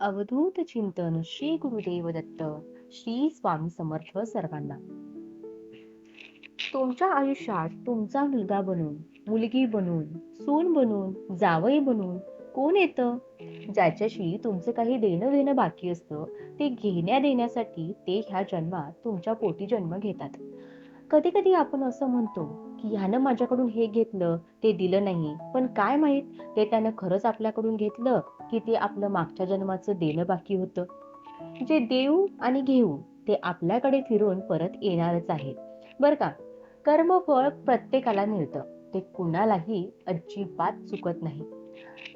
अवधूत चिंतन श्री गुरुदेव दत्त श्री स्वामी समर्थ सर्वांना. तुमच्या आयुष्यात तुमचा मुलगा बनून मुलगी बनून सून बनून जावई बनून कोण येतं? ज्याच्याशी तुमचं काही देणं घेणं बाकी असतं ते घेण्या देण्यासाठी ते ह्या जन्मात तुमच्या पोटी जन्म घेतात. कधी कधी आपण असं म्हणतो की ह्यानं माझ्याकडून हे घेतलं ते दिलं नाही पण काय माहीत? ते त्यानं खरंच आपल्याकडून घेतलं की ते आपलं मागच्या जन्माचं देणं बाकी होतं. जे देऊ आणि घेऊ ते आपल्याकडे फिरून परत येणारच आहे बर का? कर्मफळ प्रत्येकाला मिळतं. ते कुणालाही अजिबात चुकत नाही.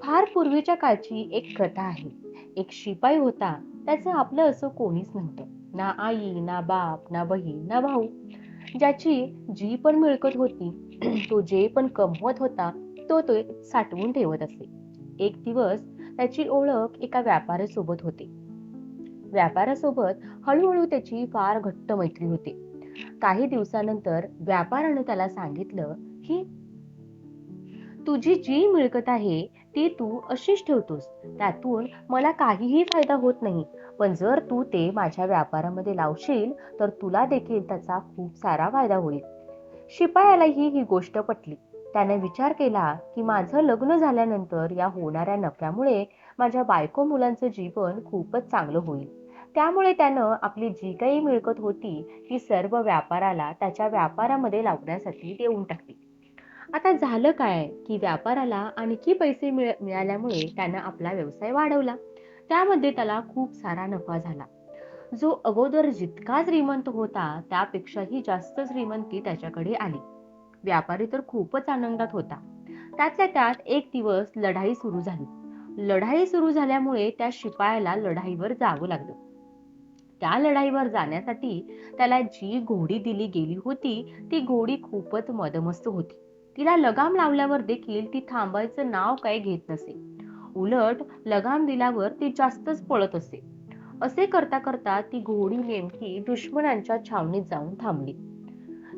फार पूर्वीच्या काळची एक प्रथा आहे. एक शिपाई होता. त्याचं आपलं असं कोणीच नव्हतं. ना आई ना बाप ना बहीण ना भाऊ. ज्याची जी पण मिळकत होती तो जे पण कमवत होता तो तो साठवून ठेवत असे. एक दिवस त्याची ओळख एका व्यापाऱ्यासोबत होते. व्यापाऱ्यासोबत हळूहळू त्याची फार घट्ट मैत्री होती. काही दिवसानंतर व्यापाऱ्यानं त्याला सांगितलं की तुझी जी मिळकत आहे ती तू अशीच ठेवतोस. त्यातून मला काहीही फायदा होत नाही. पण जर तू ते माझ्या व्यापारामध्ये लावशील तर तुला देखील त्याचा खूप सारा फायदा होईल. शिपायालाही ही गोष्ट पटली. त्याने विचार केला की माझं लग्न झाल्यानंतर या होणाऱ्या नफ्यामुळे माझ्या बायको मुलांचं जीवन खूपच चांगलं होईल. त्यामुळे त्यानं आपली जी काही मिळकत होती ती सर्व व्यापाराला त्याच्या व्यापारामध्ये लावण्यासाठी देऊन टाकली. आता झालं काय की व्यापाराला आणखी पैसे मिळ मिळाल्यामुळे त्यानं आपला व्यवसाय वाढवला. त्यामध्ये त्याला खूप सारा नफा झाला. जो अगोदर जितका श्रीमंत होता त्यापेक्षाही जास्त श्रीमंती त्याच्याकडे आली. व्यापारी तर खूपच आनंदात होता. त्यातल्या त्यात एक दिवस लढाई सुरू झाली. लढाई सुरू झाल्यामुळे त्या शिपायाला लढाईवर जावं लागलं. त्या लढाईवर जाण्यासाठी त्याला जी घोडी दिली गेली होती ती घोडी खूपच मदमस्त होती. तिला लगाम लावल्यावर देखील ती थांबायचं नाव काय घेत नसे. उलट लगाम दिल्यावर ती जास्तच पळत असे. असे करता करता ती घोडी नेमकी दुश्मनांच्या छावणीत जाऊन थांबली.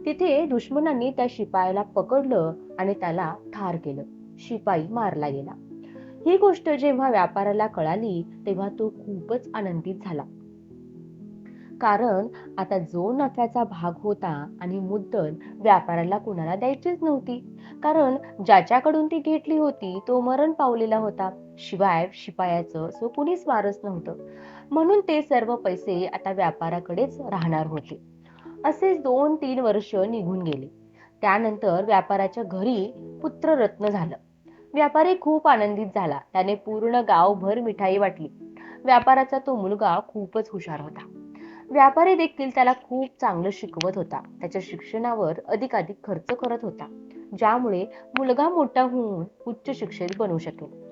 तिथे दुश्मनांनी त्या शिपायाला पकडलं आणि त्याला ठार केलं. शिपाई मारला गेला. ही गोष्ट जेव्हा व्यापाराला कळाली तेव्हा तो खूपच आनंदित झाला. कारण आता जो नफ्याचा भाग होता आणि मुद्दल व्यापाराला कुणाला द्यायचीच नव्हती. कारण ज्याच्याकडून ती घेतली होती तो मरण पावलेला होता. शिवाय शिपायाचं सो कुणीच वारस नव्हतं. म्हणून ते सर्व पैसे आता व्यापाराकडेच राहणार होते. असेच दोन तीन वर्ष निघून गेले. त्यानंतर व्यापाराच्या घरी पुत्ररत्न झालं. व्यापारी खूप आनंदित झाला. त्याने पूर्ण गावभर मिठाई वाटली. व्यापाराचा तो मुलगा खूपच हुशार होता. व्यापारी देखील त्याला खूप चांगलं शिकवत होता. त्याच्या शिक्षणावर अधिकाधिक खर्च करत होता ज्यामुळे मुलगा मोठा होऊन उच्च शिक्षित बनू शकेल.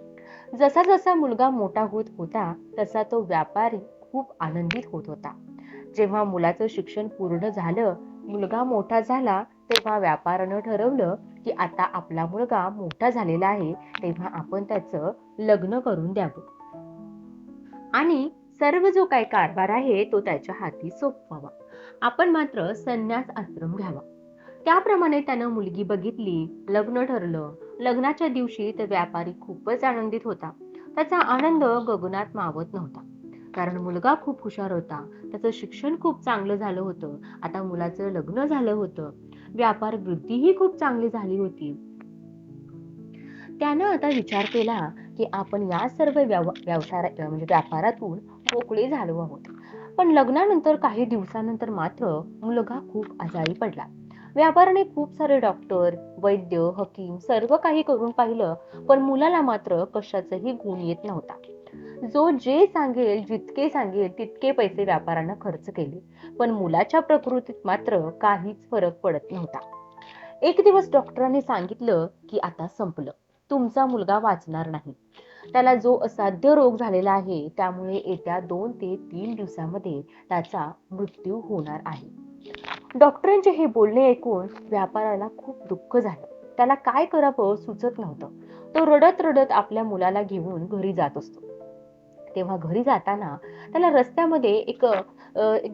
जसा जसा मुलगा मोठा होत होता तसा तो व्यापारी खूप आनंदित होत होता. जेव्हा मुलाचं शिक्षण पूर्ण झालं मुलगा मोठा झाला तेव्हा व्यापारानं ठरवलं की आता आपला मुलगा मोठा झालेला आहे तेव्हा आपण त्याचं लग्न करून द्यावं. आणि सर्व जो काही कारभार आहे तो त्याच्या हाती सोपवावा. आपण मात्र संन्यास आश्रम घ्यावा. त्याप्रमाणे त्यानं मुलगी बघितली लग्न ठरलं. लग्नाच्या दिवशी तर व्यापारी खूपच आनंदित होता. त्याचा आनंद गगनात मावत नव्हता. कारण मुलगा खूप हुशार होता. त्याचं शिक्षण खूप चांगलं झालं होतं. आता मुलाचं लग्न झालं होतं. व्यापार वृद्धीही खूप चांगली झाली होती. त्यानं आता विचार केला की आपण या सर्व व्यवसाय म्हणजे व्यापारातून मोकळे झालो आहोत. पण लग्नानंतर काही दिवसानंतर मात्र मुलगा खूप आजारी पडला. व्यापाराने खूप सारे डॉक्टर वैद्य हकीम सर्व काही करून पाहिलं पण मुलाला मात्र कशाचाही गुण येत नव्हता. जो जे सांगेल जितके सांगेल तितके पैसे व्यापारानं खर्च केले. पण मुलाच्या प्रकृतीत मात्र काहीच फरक पडत नव्हता. एक दिवस डॉक्टरांनी सांगितलं की आता संपलं. तुमचा मुलगा वाचणार नाही. त्याला जो असाध्य रोग झालेला आहे त्यामुळे येत्या दोन ते तीन दिवसामध्ये त्याचा मृत्यू होणार आहे. डॉक्टरांचे हे बोलणे ऐकून व्यापाराला खूप दुःख झालं. त्याला काय करावं सुचत नव्हतं. तो रडत रडत आपल्या मुलाला घेऊन घरी जात असतो. तेव्हा घरी जाताना त्याला रस्त्यामध्ये एक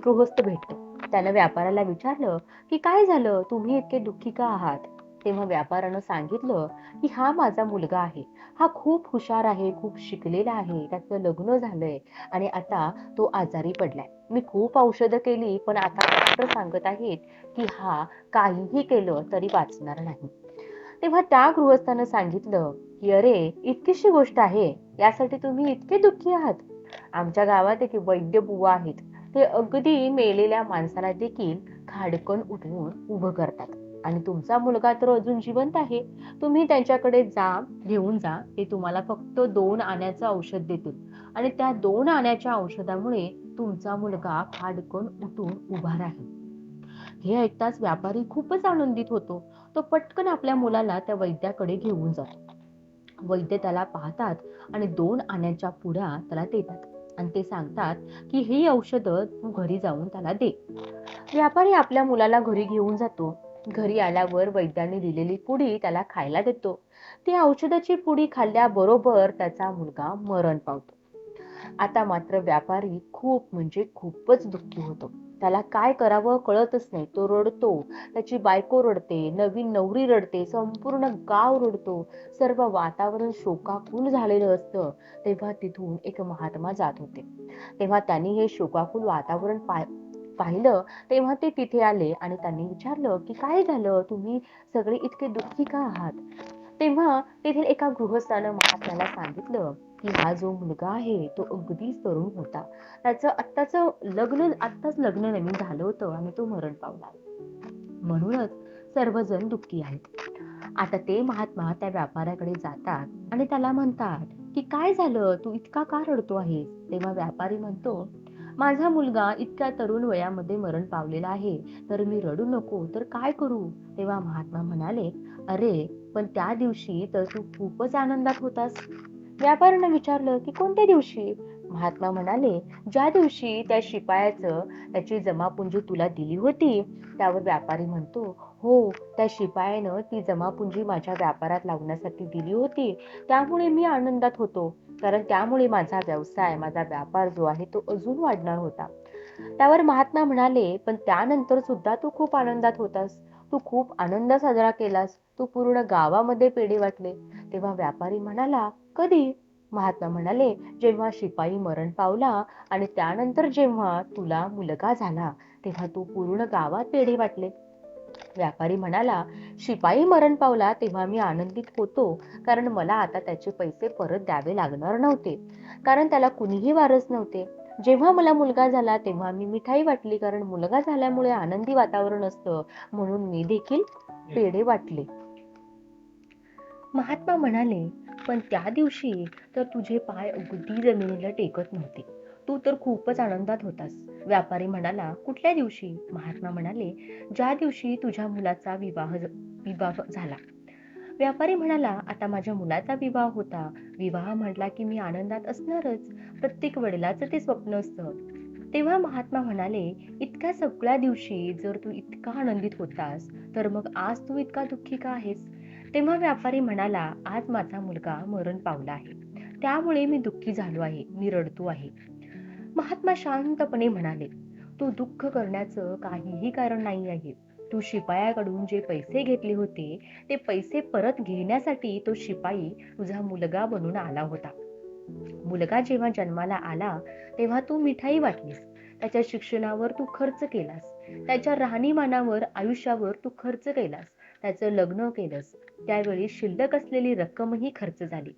गृहस्थ भेटतो. त्यानं व्यापाराला विचारलं की काय झालं? तुम्ही इतके दुःखी का आहात? तेव्हा व्यापाऱ्यानं सांगितलं की हा माझा मुलगा आहे. हा खूप हुशार आहे खूप शिकलेला आहे. त्याचं लग्न झालंय आणि आता तो आजारी पडलाय. मी खूप औषधं केली पण आता डॉक्टर सांगत आहेत की हा काहीही केलं तरी वाचणार नाही. तेव्हा त्या गृहस्थानं सांगितलं की अरे इतकीशी गोष्ट आहे यासाठी तुम्ही इतके दुःखी आहात. आमच्या गावात एक वैद्य बुवा आहेत. ते अगदी मेलेल्या माणसाला देखील खाडकन उठवून उभं करतात. आणि तुमचा मुलगा तर अजून जिवंत आहे. तुम्ही त्यांच्याकडे जा घेऊन जा. ते तुम्हाला फक्त दोन आण्याचं औषध देतील. आणि त्या दोन आण्याच्या औषधामुळे तुमचा मुलगा खाडकन उठून उभा राहील. हे ऐकताच व्यापारी खूपच आनंदित होतो. तो पटकन आपल्या मुलाला त्या वैद्याकडे घेऊन जातो. वैद्य त्याला पाहतात आणि दोन आण्याच्या पुड्या त्याला देतात. आणि ते सांगतात की ही औषधं तू घरी जाऊन त्याला दे. व्यापारी आपल्या मुलाला घरी घेऊन जातो. घरी आल्यावर वैद्याने दिलेली पुडी त्याला खायला देतो. ती औषधाची पुडी खाल्ल्याबरोबर त्याचा मुलगा मरण पावतो. आता मात्र व्यापारी खूप म्हणजे खूपच दुःखी होतो. त्याला काय करावं कळतच नाही. तो रडतो त्याची बायको रडते नवीन नवरी रडते संपूर्ण गाव रडतो. सर्व वातावरण शोकाकुल झालेलं असतं. तेव्हा तिथून एक महात्मा जात होते. तेव्हा त्यांनी हे शोकाकुल वातावरण पाय पाहिलं. तेव्हा ते तिथे आले आणि त्यांनी विचारलं की काय झालं? तुम्ही सगळे इतके दुःखी का आहात? तेव्हा तेथील एका गृहस्थानं महात्म्याला सांगितलं की हा जो मुलगा आहे तो अगदीच तरुण होता. त्याचं आत्ताचं लग्न आत्ताच लग्न नवीन झालं होतं आणि तो मरण पावला म्हणूनच सर्वजण दुःखी आहेत. आता ते महात्मा त्या व्यापाऱ्याकडे जातात आणि त्याला म्हणतात की काय झालं? तू इतका का रडतो आहेस? तेव्हा व्यापारी म्हणतो माझा मुलगा इतक्या तरुण वयामध्ये मरण पावलेला आहे. तर मी रडू नको. तर काय करू? तेव्हा महात्मा म्हणाले अरे पण त्या दिवशी तर तू खूपच आनंदात होतास. व्यापाऱ्यानं विचारलं की कोणत्या दिवशी? महात्मा म्हणाले ज्या दिवशी त्या शिपायाचं त्याची जमापुंजी तुला दिली होती. त्यावर व्यापारी म्हणतो हो त्या शिपायानं ती जमापुंजी माझ्या व्यापारात लावण्यासाठी दिली होती. त्यामुळे मी आनंदात होतो. कारण त्यामुळे माझा व्यवसाय माझा व्यापार जो आहे तो अजून वाढणार होता. त्यावर महात्मा म्हणाले पण त्यानंतर सुद्धा तू खूप आनंदात होतास. तू खूप आनंद साजरा केलास. तू पूर्ण गावामध्ये पेढे वाटले. तेव्हा व्यापारी म्हणाला कधी? महात्मा म्हणाले जेव्हा शिपाई मरण पावला आणि त्यानंतर जेव्हा तुला मुलगा झाला तेव्हा तू पूर्ण गावात पेढे वाटले. व्यापारी म्हणाला शिपाई मरण पावला तेव्हा मी आनंदित होतो कारण मला आता त्याचे पैसे परत द्यावे लागणार नव्हते कारण त्याला कुणीही वारस नव्हते. जेव्हा मला मुलगा झाला तेव्हा मी मिठाई वाटली कारण मुलगा झाल्यामुळे आनंदी वातावरण असतं म्हणून मी देखील पेढे वाटले. महात्मा म्हणाले पण त्या दिवशी तर तुझे पाय अगदी जमिनीला टेकत नव्हते. तू तर खूपच आनंदात होतास. व्यापारी म्हणाला कुठल्या दिवशी? महात्मा म्हणाले ज्या दिवशी तुझ्या मुलाचा विवाह विवाह झाला. व्यापारी म्हणाला आता माझ्या मुलाचा विवाह होता. विवाह म्हटला की मी आनंदात असणारच. प्रत्येक वडिलाचं ते स्वप्न असतं. तेव्हा महात्मा म्हणाले इतक्या सगळ्या दिवशी जर तू इतका आनंदित होतास तर मग आज तू इतका दुःखी का आहेस? तेव्हा व्यापारी म्हणाला आज माझा मुलगा मरण पावला आहे. त्यामुळे मी दुःखी झालो आहे. मी रडतो आहे. महात्मा शांतपणे म्हणाले तू दुःख करण्याचं काहीही कारण नाही आहे. तू शिपायाकडून जे पैसे घेतले होते ते पैसे परत घेण्यासाठी तो शिपाई तुझा मुलगा बनून आला होता. मुलगा जेव्हा जन्माला आला तेव्हा तू मिठाई वाटलीस. त्याच्या शिक्षणावर तू खर्च केलास. त्याच्या राहणीमानावर आयुष्यावर तू खर्च केलास. त्याचं लग्न केलंस. त्यावेळी शिल्लक असलेली रक्कमही खर्च झाली.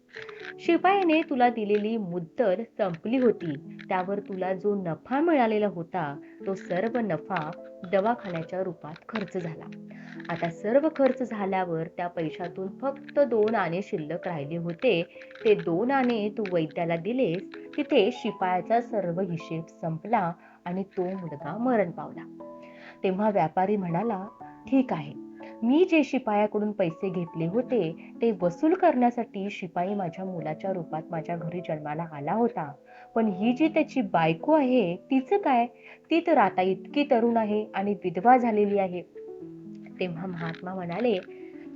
शिपायाने तुला दिलेली मुद्दल संपली होती. त्यावर तुला जो नफा मिळालेला होता तो सर्व नफा दवाखान्याच्या रूपात खर्च झाला. आता सर्व खर्च झाल्यावर त्या पैशातून फक्त दोन आणे शिल्लक राहिले होते. ते दोन आणे तू वैद्याला दिलेस तिथे शिपायाचा सर्व हिशेब संपला आणि तो मुलगा मरण पावला. तेव्हा व्यापारी म्हणाला ठीक आहे. मी जे शिपायाकडून पैसे घेतले होते ते वसूल करण्यासाठी शिपाई माझ्या मुलाच्या रूपात माझ्या घरी जन्माला आला होता. पण ही जी त्याची बायको आहे तिचं काय? ती तर आता इतकी तरुण आहे आणि विधवा झालेली आहे. तेव्हा महात्मा म्हणाले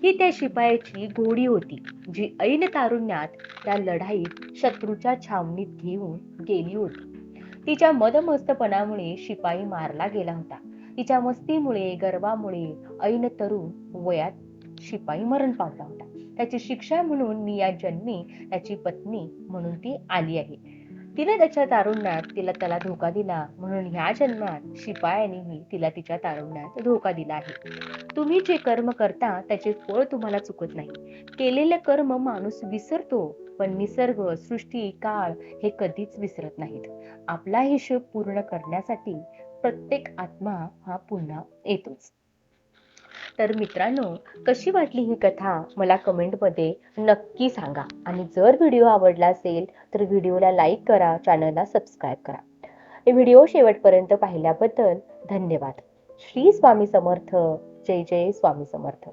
ही त्या शिपायाची गोडी होती जी ऐन तारुण्यात त्या लढाईत शत्रूच्या छावणीत घेऊन गेली होती. तिच्या मदमस्तपणामुळे शिपाई मारला गेला होता. तिच्या मस्तीमुळे गर्वामुळे ऐन तरुण वयात शिपाई मरण पावला होता. त्याची शिक्षा म्हणून मी या जन्मी त्याची पत्नी म्हणून ती आली आहे. तिने त्याच्या तारुण्यात तिला त्याला धोका दिला म्हणून ह्या जन्मात शिपायानेही तिला तिच्या तारुण्यात धोका दिला आहे. तुम्ही जे कर्म करता त्याचे फळ तुम्हाला चुकत नाही. केलेले कर्म माणूस विसरतो पण निसर्ग सृष्टी काळ हे कधीच विसरत नाहीत. आपला हिशोब पूर्ण करण्यासाठी प्रत्येक आत्मा हा पुन्हा येतोच. तर मित्रांनो कशी वाटली ही कथा मला कमेंटमध्ये नक्की सांगा. आणि जर व्हिडिओ आवडला असेल तर व्हिडिओला लाईक करा चॅनलला सबस्क्राईब करा. हे व्हिडिओ शेवटपर्यंत पाहिल्याबद्दल धन्यवाद. श्री स्वामी समर्थ. जय जय स्वामी समर्थ.